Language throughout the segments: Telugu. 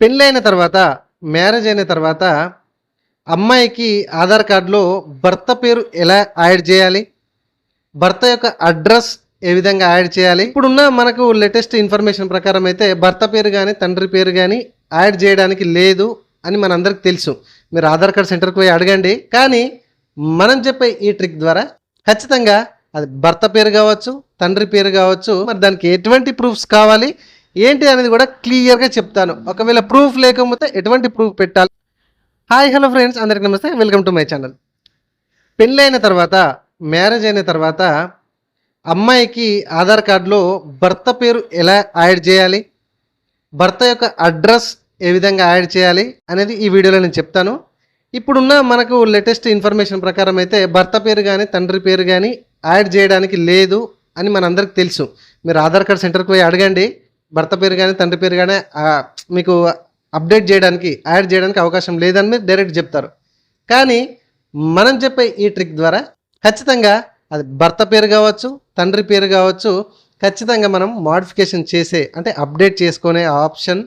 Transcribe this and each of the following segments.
పెళ్ళైన తర్వాత మ్యారేజ్ అయిన తర్వాత అమ్మాయికి ఆధార్ కార్డులో భర్త పేరు ఎలా యాడ్ చేయాలి? భర్త యొక్క అడ్రస్ ఏ విధంగా యాడ్ చేయాలి? ఇప్పుడున్న మనకు లేటెస్ట్ ఇన్ఫర్మేషన్ ప్రకారం అయితే భర్త పేరు కానీ తండ్రి పేరు కానీ యాడ్ చేయడానికి లేదు అని మనందరికి తెలుసు. మీరు ఆధార్ కార్డ్ సెంటర్కి పోయి అడగండి. కానీ మనం చెప్పే ఈ ట్రిక్ ద్వారా ఖచ్చితంగా అది భర్త పేరు కావచ్చు తండ్రి పేరు కావచ్చు మరి దానికి ఎటువంటి ప్రూఫ్స్ కావాలి? ఏంటి అనేది కూడా క్లియర్గా చెప్తాను. ఒకవేళ ప్రూఫ్ లేకపోతే ఎటువంటి ప్రూఫ్ పెట్టాలి? Hi hello friends. అందరికి నమస్తే. వెల్కమ్ టు మై ఛానల్ పెళ్ళైన తర్వాత మ్యారేజ్ అయిన తర్వాత అమ్మాయికి ఆధార్ కార్డులో భర్త పేరు ఎలా యాడ్ చేయాలి? భర్త యొక్క అడ్రస్ ఏ విధంగా యాడ్ చేయాలి అనేది ఈ వీడియోలో నేను చెప్తాను. ఇప్పుడున్న మనకు లేటెస్ట్ ఇన్ఫర్మేషన్ ప్రకారం అయితే భర్త పేరు కానీ తండ్రి పేరు కానీ యాడ్ చేయడానికి లేదు అని మనందరికి తెలుసు. మీరు ఆధార్ కార్డ్ సెంటర్కి పోయి అడగండి. భర్త పేరు కానీ తండ్రి పేరు కానీ మీకు అప్డేట్ చేయడానికి యాడ్ చేయడానికి అవకాశం లేదని మీరు డైరెక్ట్ చెప్తారు. కానీ మనం చెప్పే ఈ ట్రిక్ ద్వారా ఖచ్చితంగా అది భర్త పేరు కావచ్చు తండ్రి పేరు కావచ్చు ఖచ్చితంగా మనం మాడిఫికేషన్ చేసే అంటే అప్డేట్ చేసుకునే ఆప్షన్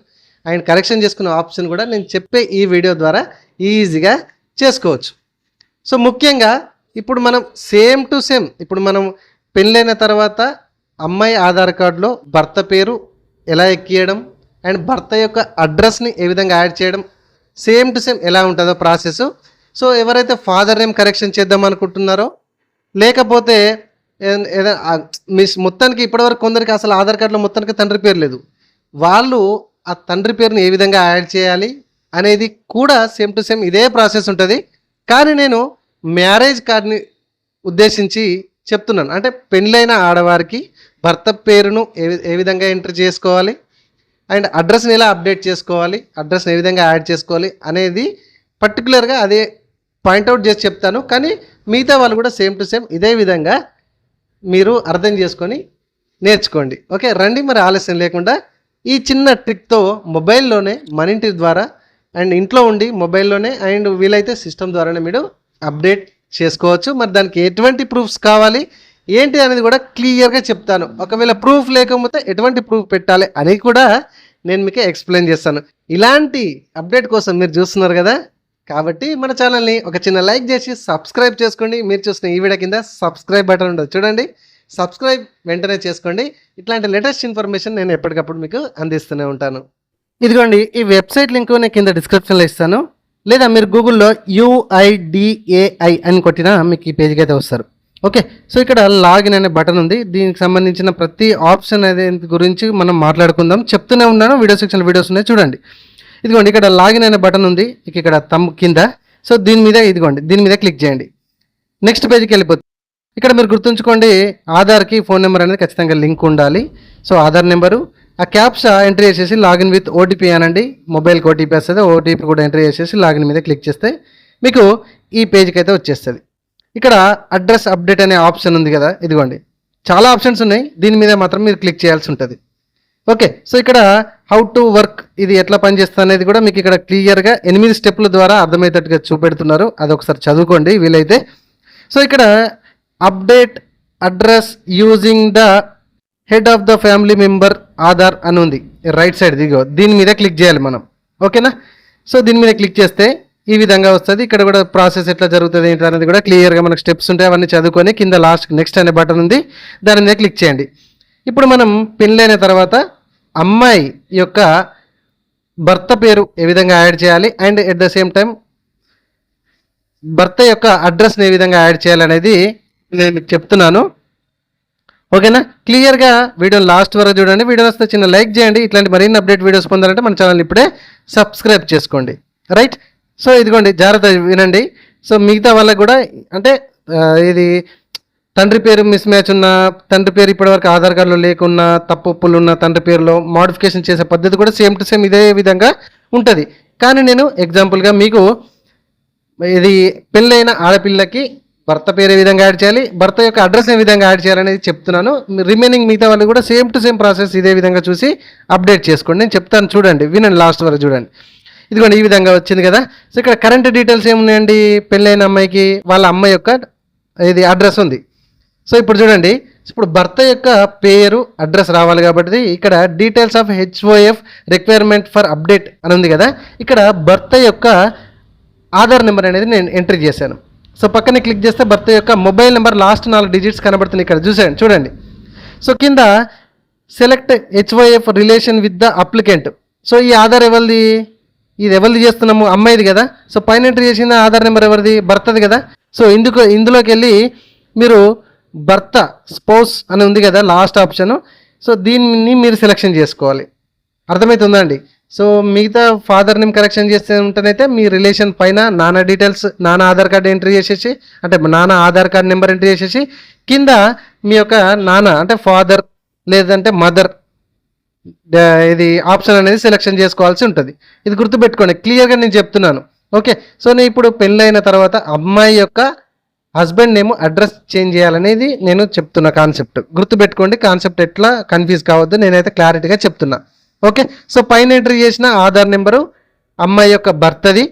అండ్ కరెక్షన్ చేసుకునే ఆప్షన్ కూడా నేను చెప్పే ఈ వీడియో ద్వారా ఈజీగా చేసుకోవచ్చు. సో ముఖ్యంగా ఇప్పుడు మనం సేమ్ టు సేమ్ ఇప్పుడు మనం పెళ్ళైన తర్వాత అమ్మాయి ఆధార్ కార్డులో భర్త పేరు ఎలా ఎక్కియడం అండ్ భర్త యొక్క అడ్రస్ని ఏ విధంగా యాడ్ చేయడం సేమ్ టు సేమ్ ఎలా ఉంటుందో ప్రాసెస్. సో ఎవరైతే ఫాదర్ నేమ్ కరెక్షన్ చేద్దాం అనుకుంటున్నారో లేకపోతే ఏదైనా మిస్ మొత్తానికి ఇప్పటివరకు కొందరికి అసలు ఆధార్ కార్డులో మొత్తానికి తండ్రి పేరు లేదు. వాళ్ళు ఆ తండ్రి పేరుని ఏ విధంగా యాడ్ చేయాలి అనేది కూడా సేమ్ టు సేమ్ ఇదే ప్రాసెస్ ఉంటుంది. కానీ నేను మ్యారేజ్ కార్డ్ని ఉద్దేశించి చెప్తున్నాను. అంటే పెళ్ళైన ఆడవారికి భర్త పేరును ఏ వి- ఏ విధంగా ఎంటర్ చేసుకోవాలి? అండ్ అడ్రస్ని ఎలా అప్డేట్ చేసుకోవాలి? అడ్రస్ని ఏ విధంగా యాడ్ చేసుకోవాలి? అనేది పర్టికులర్గా అదే పాయింట్అవుట్ చేసి చెప్తాను. కానీ మిగతా వాళ్ళు కూడా సేమ్ టు సేమ్ ఇదే విధంగా మీరు అర్థం చేసుకొని నేర్చుకోండి. ఓకే రండి మరి ఆలస్యం లేకుండా. ఈ చిన్న ట్రిక్తో మొబైల్లోనే మన ఇంటి ద్వారా అండ్ ఇంట్లో ఉండి మొబైల్లోనే అండ్ వీలైతే సిస్టమ్ ద్వారానే మీరు అప్డేట్ చేసుకోవచ్చు. మరి దానికి ఎటువంటి ప్రూఫ్స్ కావాలి? ఏంటి అనేది కూడా క్లియర్గా చెప్తాను. ఒకవేళ ప్రూఫ్ లేకపోతే ఎటువంటి ప్రూఫ్ పెట్టాలి అని కూడా నేను మీకు ఎక్స్ప్లెయిన్ చేస్తాను. ఇలాంటి అప్డేట్ కోసం మీరు చూస్తున్నారు కదా? కాబట్టి మన ఛానల్ని ఒక చిన్న లైక్ చేసి సబ్స్క్రైబ్ చేసుకోండి. మీరు చూసిన ఈ వీడియో కింద సబ్స్క్రైబ్ బటన్ ఉంటుంది. చూడండి. సబ్స్క్రైబ్ వెంటనే చేసుకోండి. ఇట్లాంటి లేటెస్ట్ ఇన్ఫర్మేషన్ నేను ఎప్పటికప్పుడు మీకు అందిస్తూనే ఉంటాను. ఇదిగోండి ఈ వెబ్సైట్ లింక్ నేను కింద డిస్క్రిప్షన్లో ఇస్తాను. లేదా మీరు గూగుల్లో యుఐడిఏఐ అని కొట్టినా మీకు ఈ పేజ్కి అయితే వస్తారు. ఓకే సో ఇక్కడ లాగిన్ అనే బటన్ ఉంది. దీనికి సంబంధించిన ప్రతి ఆప్షన్ అదే గురించి మనం మాట్లాడుకుందాం. చెప్తూనే ఉన్నాను వీడియో సెక్షన్ వీడియోస్ ఉన్నాయి చూడండి. ఇదిగోండి ఇక్కడ లాగిన్ అనే బటన్ ఉంది. ఇక ఇక్కడ తమ్ కింద. సో దీని మీద ఇదిగోండి దీని మీద క్లిక్ చేయండి. నెక్స్ట్ పేజ్కి వెళ్ళిపోతుంది ఇక్కడ మీరు గుర్తుంచుకోండి ఆధార్కి ఫోన్ నెంబర్ అనేది ఖచ్చితంగా లింక్ ఉండాలి. సో ఆధార్ నెంబరు ఆ క్యాప్షా ఎంట్రీ చేసేసి లాగిన్ విత్ ఓటీపీ అనండి. మొబైల్కి ఓటీపీ వస్తుంది ఓటీపీ కూడా ఎంట్రీ చేసేసి లాగిన్ మీద క్లిక్ చేస్తే మీకు ఈ పేజ్కి అయితే వచ్చేస్తుంది. ఇక్కడ అడ్రస్ అప్డేట్ అనే ఆప్షన్ ఉంది కదా ఇదిగోండి. చాలా ఆప్షన్స్ ఉన్నాయి దీని మీద మాత్రం మీరు క్లిక్ చేయాల్సి ఉంటుంది. ఓకే సో ఇక్కడ హౌ టు వర్క్ ఇది ఎట్లా పనిచేస్తుంది అనేది కూడా మీకు ఇక్కడ క్లియర్గా ఎనిమిది స్టెప్ల ద్వారా అర్థమయ్యేటట్టుగా చూపెడుతున్నారు. అది ఒకసారి చదువుకోండి వీలైతే. సో ఇక్కడ update address using the head of the family member Aadhaar అని ఉంది. రైట్ సైడ్ దిగో దీని మీద క్లిక్ చేయాలి మనం. ఓకేనా సో దీని మీద క్లిక్ చేస్తే ఈ విధంగా వస్తుంది. ఇక్కడ కూడా ప్రాసెస్ ఎట్లా జరుగుతుంది ఏంటి అనేది కూడా క్లియర్గా మనకు స్టెప్స్ ఉంటాయి. అవన్నీ చదువుకొని కింద లాస్ట్ నెక్స్ట్ అనే బటన్ ఉంది. దాని మీద క్లిక్ చేయండి. ఇప్పుడు మనం పెళ్ళైన తర్వాత అమ్మాయి యొక్క భర్త పేరు ఏ విధంగా యాడ్ చేయాలి? And at the same time భర్త యొక్క అడ్రస్ని ఏ విధంగా యాడ్ చేయాలనేది నేను మీకు చెప్తున్నాను. ఓకేనా? క్లియర్గా వీడియో లాస్ట్ వరకు చూడండి. వీడియో వస్తే చిన్న లైక్ చేయండి. ఇట్లాంటి మరిన్ని అప్డేట్ వీడియోస్ పొందాలంటే మన ఛానల్ ఇప్పుడే సబ్స్క్రైబ్ చేసుకోండి. రైట్? సో ఇదిగోండి జాగ్రత్త వినండి. సో మిగతా వాళ్ళకు కూడా అంటే ఇది తండ్రి పేరు మిస్ మ్యాచ్ ఉన్న తండ్రి పేరు ఇప్పటివరకు ఆధార్ కార్డులో లేకున్నా తప్పులు ఉన్న తండ్రి పేరులో మాడిఫికేషన్ చేసే పద్ధతి కూడా సేమ్ టు సేమ్ ఇదే విధంగా ఉంటుంది. కానీ నేను ఎగ్జాంపుల్గా మీకు ఇది పెళ్ళైన ఆడపిల్లకి భర్త పేరు ఏ విధంగా యాడ్ చేయాలి భర్త యొక్క అడ్రస్ ఏ విధంగా యాడ్ చేయాలనేది చెప్తున్నాను. రిమైనింగ్ మిగతా వాళ్ళు కూడా సేమ్ టు సేమ్ ప్రాసెస్ ఇదే విధంగా చూసి అప్డేట్ చేసుకోండి. నేను చెప్తాను చూడండి వినండి లాస్ట్ వరకు చూడండి. ఇదిగోండి ఈ విధంగా వచ్చింది కదా. సో ఇక్కడ కరెంట్ డీటెయిల్స్ ఏమున్నాయండి? పెళ్ళైన అమ్మాయికి వాళ్ళ అమ్మాయి యొక్క ఇది అడ్రస్ ఉంది. సో ఇప్పుడు చూడండి. ఇప్పుడు భర్త యొక్క పేరు అడ్రస్ రావాలి కాబట్టి ఇక్కడ details of HOF requirement for update అని ఉంది కదా. ఇక్కడ భర్త యొక్క ఆధార్ నెంబర్ అనేది నేను ఎంట్రీ చేశాను. సో పక్కనే క్లిక్ చేస్తే భర్త యొక్క మొబైల్ నెంబర్ లాస్ట్ నాలుగు డిజిట్స్ కనబడుతుంది ఇక్కడ. చూసాను చూడండి. సో కింద select HYF relation with the applicant so ఈ ఆధార్ ఎవరిది? ఇది ఎవరిది చేస్తున్నాము? అమ్మాయిది కదా. సో పైన ఎంట్రీ చేసిన ఆధార్ నెంబర్ ఎవరిది? భర్తది కదా. సో ఇందుకు ఇందులోకి వెళ్ళి మీరు భర్త స్పోస్ అని ఉంది కదా లాస్ట్ ఆప్షన్ సో దీన్ని మీరు సెలెక్షన్ చేసుకోవాలి. అర్థమవుతుందా అండి? సో మిగతా ఫాదర్ నేమ్ కరెక్షన్ చేస్తే ఉంటేనైతే మీ రిలేషన్ పైన నాన్న డీటెయిల్స్ నాన్న ఆధార్ కార్డు ఎంట్రీ చేసేసి అంటే నాన్న ఆధార్ కార్డ్ నెంబర్ ఎంట్రీ చేసేసి కింద మీ యొక్క నాన్న అంటే ఫాదర్ లేదంటే మదర్ ఇది ఆప్షన్ అనేది సెలెక్షన్ చేసుకోవాల్సి ఉంటుంది. ఇది గుర్తుపెట్టుకోండి క్లియర్గా నేను చెప్తున్నాను. ఓకే సో నేను ఇప్పుడు పెళ్ళైన తర్వాత అమ్మాయి యొక్క హస్బెండ్ నేమ్ అడ్రస్ చేంజ్ చేయాలనేది నేను చెప్తున్న కాన్సెప్ట్ గుర్తుపెట్టుకోండి కాన్సెప్ట్ ఎట్లా కన్ఫ్యూజ్ కావద్దు నేనైతే క్లారిటీగా చెప్తున్నా. ఓకే సో పైన ఎంట్రీ చేసిన ఆధార్ నెంబరు అమ్మాయి యొక్క భర్తది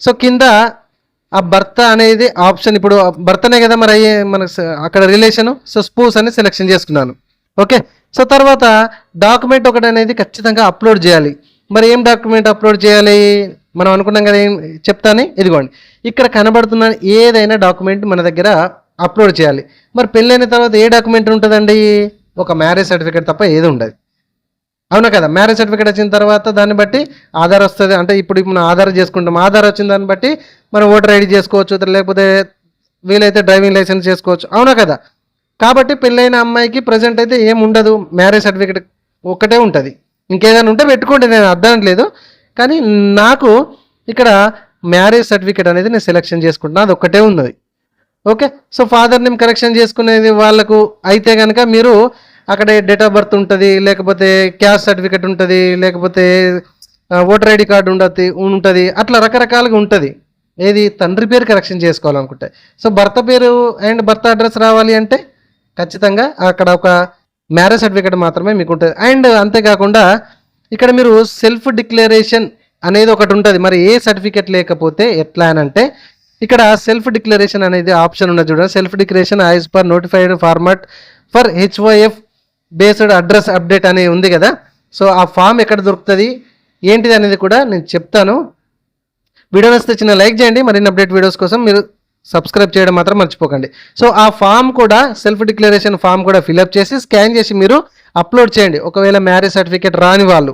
సో కింద ఆ భర్త అనేది ఆప్షన్ ఇప్పుడు భర్తనే కదా మరి అయ్యే మన అక్కడ రిలేషన్ సో స్పూస్ అని సెలెక్షన్ చేసుకున్నాను. ఓకే సో తర్వాత డాక్యుమెంట్ ఒకటి అనేది ఖచ్చితంగా అప్లోడ్ చేయాలి. మరి ఏం డాక్యుమెంట్ అప్లోడ్ చేయాలి? మనం అనుకున్నాం కదా ఏం చెప్తానే? ఇదిగోండి. ఇక్కడ కనబడుతున్న ఏదైనా డాక్యుమెంట్ మన దగ్గర అప్లోడ్ చేయాలి. మరి పెళ్ళైన తర్వాత ఏ డాక్యుమెంట్ ఉంటుందండి? ఒక మ్యారేజ్ సర్టిఫికేట్ తప్ప ఏది ఉండదు. అవునా కదా? మ్యారేజ్ సర్టిఫికేట్ వచ్చిన తర్వాత దాన్ని బట్టి ఆధార్ వస్తుంది. అంటే ఇప్పుడు మనం ఆధార్ చేసుకుంటాం. ఆధార్ వచ్చిన దాన్ని బట్టి మనం ఓటర్ ఐడి చేసుకోవచ్చు లేకపోతే వీలైతే డ్రైవింగ్ లైసెన్స్ చేసుకోవచ్చు. అవునా కదా? కాబట్టి పెళ్ళైన అమ్మాయికి ప్రజెంట్ అయితే ఏం ఉండదు మ్యారేజ్ సర్టిఫికేట్ ఒక్కటే ఉంటుంది. ఇంకేదైనా ఉంటే పెట్టుకోండి నేను అర్థం లేదు. కానీ నాకు ఇక్కడ మ్యారేజ్ సర్టిఫికేట్ అనేది నేను సెలెక్షన్ చేసుకుంటున్నా. అది ఒక్కటే ఉన్నది. Okay so father name correction చేసుకునేది వాళ్ళకు అయితే కనుక మీరు అక్కడ డేట్ ఆఫ్ బర్త్ ఉంటుంది లేకపోతే క్యాస్ట్ సర్టిఫికేట్ ఉంటుంది లేకపోతే ఓటర్ ఐడి కార్డు ఉండదు ఉంటుంది అట్లా రకరకాలుగా ఉంటుంది. ఏది? తండ్రి పేరు కరెక్షన్ చేసుకోవాలనుకుంటే. సో భర్త పేరు అండ్ భర్త అడ్రస్ రావాలి అంటే ఖచ్చితంగా అక్కడ ఒక మ్యారేజ్ సర్టిఫికేట్ మాత్రమే మీకు ఉంటుంది అండ్ అంతేకాకుండా ఇక్కడ మీరు సెల్ఫ్ డిక్లరేషన్ అనేది ఒకటి ఉంటుంది. మరి ఏ సర్టిఫికేట్ లేకపోతే ఎట్లా అని అంటే ఇక్కడ సెల్ఫ్ డిక్లరేషన్ అనేది ఆప్షన్ ఉన్నది చూడండి. Self declaration as per notified format for HOF based address update అనేది ఉంది కదా. సో ఆ ఫామ్ ఎక్కడ దొరుకుతుంది ఏంటిది అనేది కూడా నేను చెప్తాను. వీడియో నచ్చితే చిన్న లైక్ చేయండి. మరిన్ని అప్డేట్ వీడియోస్ కోసం మీరు సబ్స్క్రైబ్ చేయడం మాత్రం మర్చిపోకండి. సో ఆ ఫామ్ కూడా సెల్ఫ్ డిక్లరేషన్ ఫామ్ కూడా ఫిలప్ చేసి స్కాన్ చేసి మీరు అప్లోడ్ చేయండి. ఒకవేళ మ్యారేజ్ సర్టిఫికేట్ రాని వాళ్ళు.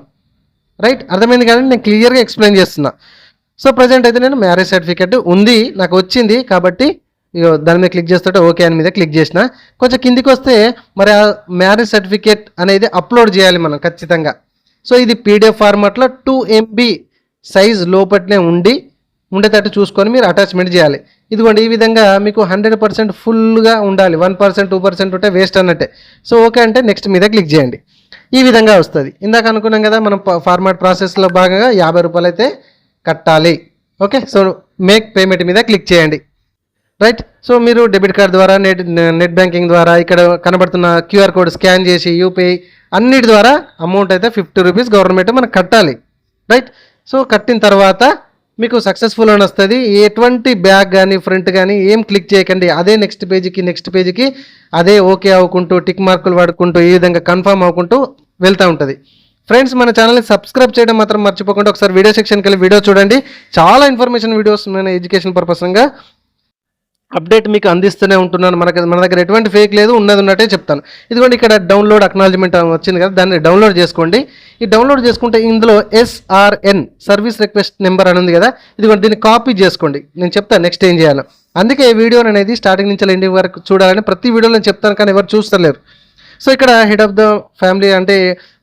రైట్? అర్థమైంది కానీ నేను క్లియర్గా ఎక్స్ప్లెయిన్ చేస్తున్నా. సో ప్రజెంట్ అయితే నేను మ్యారేజ్ సర్టిఫికేట్ ఉంది. నాకు వచ్చింది కాబట్టి దాని మీద క్లిక్ చేస్తుంటే ఓకే అని మీద క్లిక్ చేసిన. కొంచెం కిందికి వస్తే మరి ఆ మ్యారేజ్ సర్టిఫికేట్ అనేది అప్లోడ్ చేయాలి మనం ఖచ్చితంగా. సో ఇది పీడిఎఫ్ ఫార్మాట్లో టూ ఎంబీ సైజ్ లోపట్నే ఉండి ఉండేటట్టు చూసుకొని మీరు అటాచ్మెంట్ చేయాలి. ఇదిగోండి ఈ విధంగా మీకు హండ్రెడ్ పర్సెంట్ ఫుల్గా ఉండాలి. వన్ పర్సెంట్ టూ పర్సెంట్ ఉంటే వేస్ట్ అన్నట్టే. సో ఓకే అంటే నెక్స్ట్ మీద క్లిక్ చేయండి. ఈ విధంగా వస్తుంది. ఇందాక అనుకున్నాం కదా మనం ఫార్మాట్ ప్రాసెస్లో భాగంగా యాభై రూపాయలు అయితే కట్టాలి. ఓకే సో మేక్ పేమెంట్ మీద క్లిక్ చేయండి. రైట్ సో మీరు డెబిట్ కార్డ్ ద్వారా నెట్ నెట్ బ్యాంకింగ్ ద్వారా ఇక్కడ కనబడుతున్న క్యూఆర్ కోడ్ స్కాన్ చేసి యూపీఐ అన్నిటి ద్వారా అమౌంట్ అయితే ఫిఫ్టీ రూపీస్ గవర్నమెంట్ మనకు కట్టాలి. రైట్ సో కట్టిన తర్వాత మీకు సక్సెస్ఫుల్ అని వస్తుంది. ఎటువంటి బ్యాగ్ కానీ ఫ్రంట్ కానీ ఏం క్లిక్ చేయకండి. అదే నెక్స్ట్ పేజీకి నెక్స్ట్ పేజీకి అదే ఓకే అవ్వకుంటూ టిక్ మార్కులు వాడుకుంటూ ఈ విధంగా కన్ఫర్మ్ అవ్వకుంటూ వెళ్తూ ఉంటుంది. ఫ్రెండ్స్ మన ఛానల్ని సబ్స్క్రైబ్ చేయడం మాత్రం మర్చిపోకుండా ఒకసారి వీడియో సెక్షన్కి వెళ్ళి వీడియో చూడండి. చాలా ఇన్ఫర్మేషన్ వీడియోస్ మన ఎడ్యుకేషన్ పర్పస్గా అప్డేట్ మీకు అందిస్తూనే ఉంటున్నాను. మనకి మన దగ్గర ఎటువంటి ఫేక్ లేదు ఉన్నది ఉన్నట్టే చెప్తాను. ఇదిగోండి ఇక్కడ డౌన్లోడ్ అక్నాలజ్మెంట్ వచ్చింది కదా దాన్ని డౌన్లోడ్ చేసుకోండి. ఈ డౌన్లోడ్ చేసుకుంటే ఇందులో ఎస్ఆర్ఎన్ సర్వీస్ రిక్వెస్ట్ నెంబర్ అని ఉంది కదా ఇదిగోండి దీన్ని కాపీ చేసుకోండి. నేను చెప్తాను నెక్స్ట్ ఏం చేయాలో. అందుకే ఈ వీడియో అనేది స్టార్టింగ్ నుంచి ఎండింగ్ వరకు చూడాలని ప్రతి వీడియోలో నేను చెప్తాను కానీ ఎవరు చూస్తలేరు. సో ఇక్కడ హెడ్ ఆఫ్ ద ఫ్యామిలీ అంటే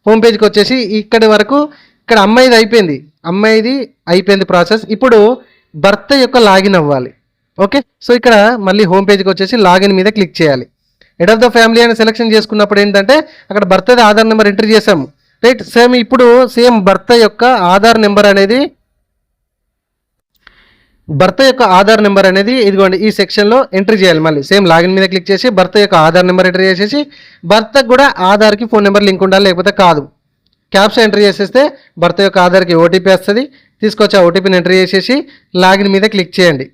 హోమ్ పేజ్కి వచ్చేసి ఇక్కడి వరకు ఇక్కడ అమ్మాయిది అయిపోయింది. అమ్మాయిది అయిపోయింది ప్రాసెస్ ఇప్పుడు భర్త యొక్క లాగిన్ అవ్వాలి. ఓకే? సో ఇక్కడ మళ్ళీ హోమ్ పేజ్కి వచ్చేసి లాగిన్ మీద క్లిక్ చేయాలి. హెడ్ ఆఫ్ ద ఫ్యామిలీ అని సెలెక్షన్ చేసుకున్నప్పుడు ఏంటంటే అక్కడ బర్త్ది ఆధార్ నెంబర్ ఎంటర్ చేసాము రైట్ సేమ్ ఇప్పుడు సేమ్ భర్త యొక్క ఆధార్ నెంబర్ అనేది భర్త యొక్క ఆధార్ నెంబర్ అనేది ఇదిగోండి ఈ సెక్షన్లో ఎంట్రీ చేయాలి మళ్ళీ. సేమ్ లాగిన్ మీద క్లిక్ చేసి భర్త యొక్క ఆధార్ నెంబర్ ఎంటర్ చేసేసి భర్తకు కూడా ఆధార్కి ఫోన్ నెంబర్ లింక్ ఉండాలి లేకపోతే కాదు. క్యాప్స్ ఎంటర్ చేసేస్తే భర్త యొక్క ఆధార్కి ఓటీపీ వస్తుంది. తీసుకొచ్చి ఆ ఓటీపీని ఎంటర్ చేసేసి లాగిన్ మీద క్లిక్ చేయండి.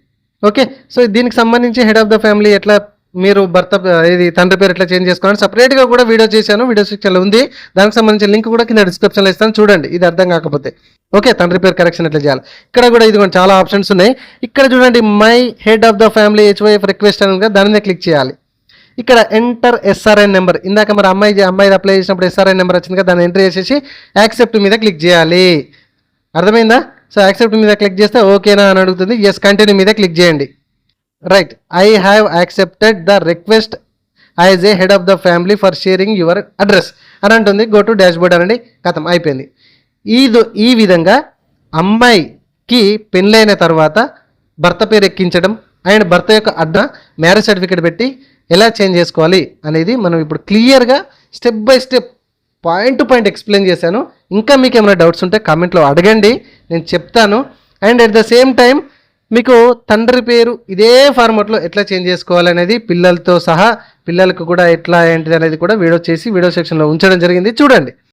ఓకే సో దీనికి సంబంధించి హెడ్ ఆఫ్ ద ఫ్యామిలీ ఎట్లా మీరు భర్త ఇది తండ్రి పేరు ఎట్లా చేంజ్ చేసుకోవాలని సపరేట్గా కూడా వీడియో చేశాను వీడియో సెక్షన్లో ఉంది. దానికి సంబంధించిన లింక్ కూడా కింద డిస్క్రిప్షన్లో ఇస్తాను. చూడండి ఇది అర్థం కాకపోతే. ఓకే తండ్రి పేరు కరెక్షన్ ఎట్లా చేయాలి? ఇక్కడ కూడా ఇది చాలా ఆప్షన్స్ ఉన్నాయి. ఇక్కడ చూడండి my head of the family HYF request అని దానినే దాని మీద క్లిక్ చేయాలి. ఇక్కడ ఎంటర్ ఎస్ఆర్ఐన్ నెంబర్ ఇందాక మరి అమ్మాయి అమ్మాయి అప్లై చేసినప్పుడు ఎస్ఆర్ఐ నెంబర్ వచ్చింది కదా దాన్ని ఎంటర్ చేసేసి యాక్సెప్ట్ మీద క్లిక్ చేయాలి. అర్థమైందా? సో యాక్సెప్ట్ మీద క్లిక్ చేస్తే ఓకేనా అని అడుగుతుంది. ఎస్ కంటిన్యూ మీద క్లిక్ చేయండి. Right I have accepted the request as a head of the family for sharing your address అని అంటుంది. గో టు డాష్ బోర్డ్ అనండి. కథం అయిపోయింది. ఈ ఈ విధంగా అమ్మాయికి పెళ్ళైన తర్వాత భర్త పేరు ఎక్కించడం అండ్ భర్త యొక్క అడ్డ మ్యారేజ్ సర్టిఫికేట్ పెట్టి ఎలా చేంజ్ చేసుకోవాలి అనేది మనం ఇప్పుడు క్లియర్గా step by step point to point explain చేశాను. ఇంకా మీకు ఏమైనా డౌట్స్ ఉంటే కామెంట్లో అడగండి. నేను చెప్తాను. And at the same time మీకు తండ్రి పేరు ఇదే ఫార్మాట్లో ఎట్లా చేంజ్ చేసుకోవాలనేది పిల్లలతో సహా పిల్లలకు కూడా ఎట్లా ఏంటిది అనేది కూడా వీడియో చేసి వీడియో సెక్షన్లో ఉంచడం జరిగింది. చూడండి.